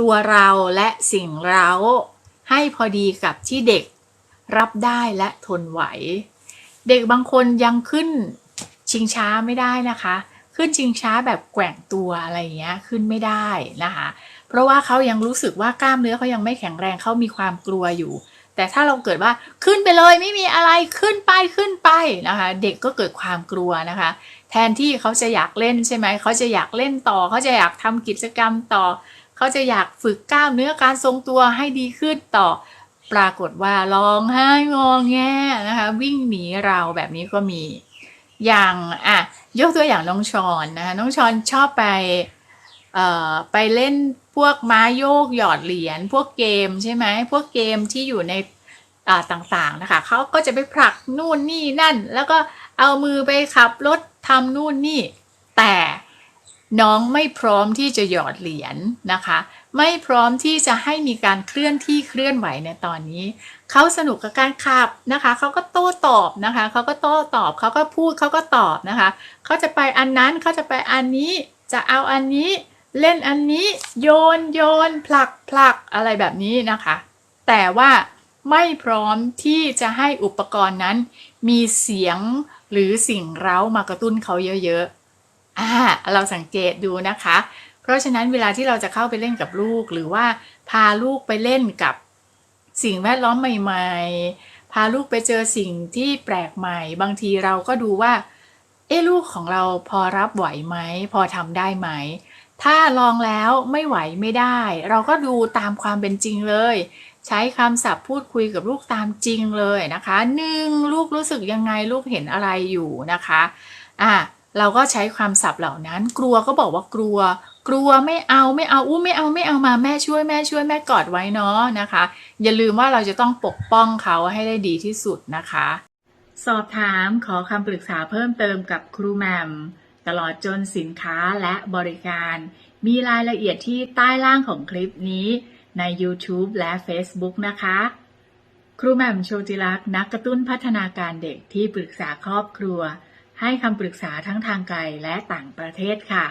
ตัวเราและสิ่งเราให้พอดีกับที่เด็กรับได้และทนไหว เด็กบางคนยังขึ้นชิงช้าไม่ได้นะคะ ขึ้นชิงช้าแบบแกว่งตัวอะไรอย่างเงี้ยขึ้นไม่ได้นะคะ เพราะว่าเขายังรู้สึกว่ากล้ามเนื้อเขายังไม่แข็งแรงเขามีความกลัวอยู่ แต่ถ้าเราเกิดว่าขึ้นไปเลยไม่มีอะไรขึ้นไปขึ้นไปนะคะ เด็กก็เกิดความกลัวนะคะ แทนที่เขาจะอยากเล่นใช่ไหมเขาจะอยากเล่นต่อเขาจะอยากทำกิจกรรมต่อ เขาจะอยากฝึกกล้ามเนื้อการทรงตัวให้ดีขึ้นต่อ ปรากฏว่าร้องไห้งองแงนะคะ วิ่งหนีเราแบบนี้ก็มี อย่างอะยกตัวอย่างน้องชอนนะคะน้องชอนชอบไปเอ่อไปเล่นพวกม้าโยกหยอดเหรียญพวกเกมใช่ไหมพวกเกมที่อยู่ในอ่าต่างๆนะคะเขาก็จะไปผลักนู่นนี่นั่น แล้วก็เอามือไปขับรถทำนู่นนี่ แต่ น้องไม่พร้อมที่จะหยอดเหรียญนะคะ ไม่พร้อมที่จะให้มีการเคลื่อนที่เคลื่อนไหวในตอนนี้ เขาสนุกกับการขับนะคะเขาก็โต้ตอบนะคะเขาก็โต้ตอบเขาก็พูดเขาก็ตอบนะคะเขาจะไปอันนั้นเขาจะไปอันนี้จะเอาอันนี้เล่นอันนี้โยนโยนผลักผลักอะไรแบบนี้นะคะ แต่ว่าไม่พร้อมที่จะให้อุปกรณ์นั้น มีเสียงหรือสิ่งเร้ามากระตุ้นเขาเยอะๆ อ่าเราสังเกตดูนะคะ เพราะฉะนั้นเวลาที่เราจะเข้าไปเล่นกับลูก หรือว่าพาลูกไปเล่นกับสิ่งแวดล้อมใหม่ ๆ พาลูกไปเจอสิ่งที่แปลกใหม่ บางทีเราก็ดูว่า เอ๊ลูกของเราพอรับไหวไหม พอทำได้ไหม ถ้าลองแล้วไม่ไหวไม่ได้ เราก็ดูตามความเป็นจริงเลย ใช้คำศัพท์พูดคุยกับลูกตามจริงเลยนะคะหนึ่งลูกรู้สึกยังไงลูกเห็นอะไรอยู่นะคะ อะ เราก็ใช้ความศัพท์เหล่านั้น กลัวก็บอกว่ากลัว กลัวไม่เอาไม่เอาอู้ไม่เอาไม่เอามาแม่ช่วยแม่ช่วยแม่กอดไว้เนาะนะคะ อย่าลืมว่าเราจะต้องปกป้องเขาให้ได้ดีที่สุดนะคะ สอบถามขอคำปรึกษาเพิ่มเติมกับครูแหมมตลอดจนสินค้าและบริการ มีรายละเอียดที่ใต้ล่างของคลิปนี้ใน YouTube และ Facebook นะคะ ครูแหม่มโชติลักษณ์นักกระตุ้นพัฒนาการเด็กที่ปรึกษาครอบครัว ให้คำปรึกษาทั้งทางไกลและต่างประเทศค่ะ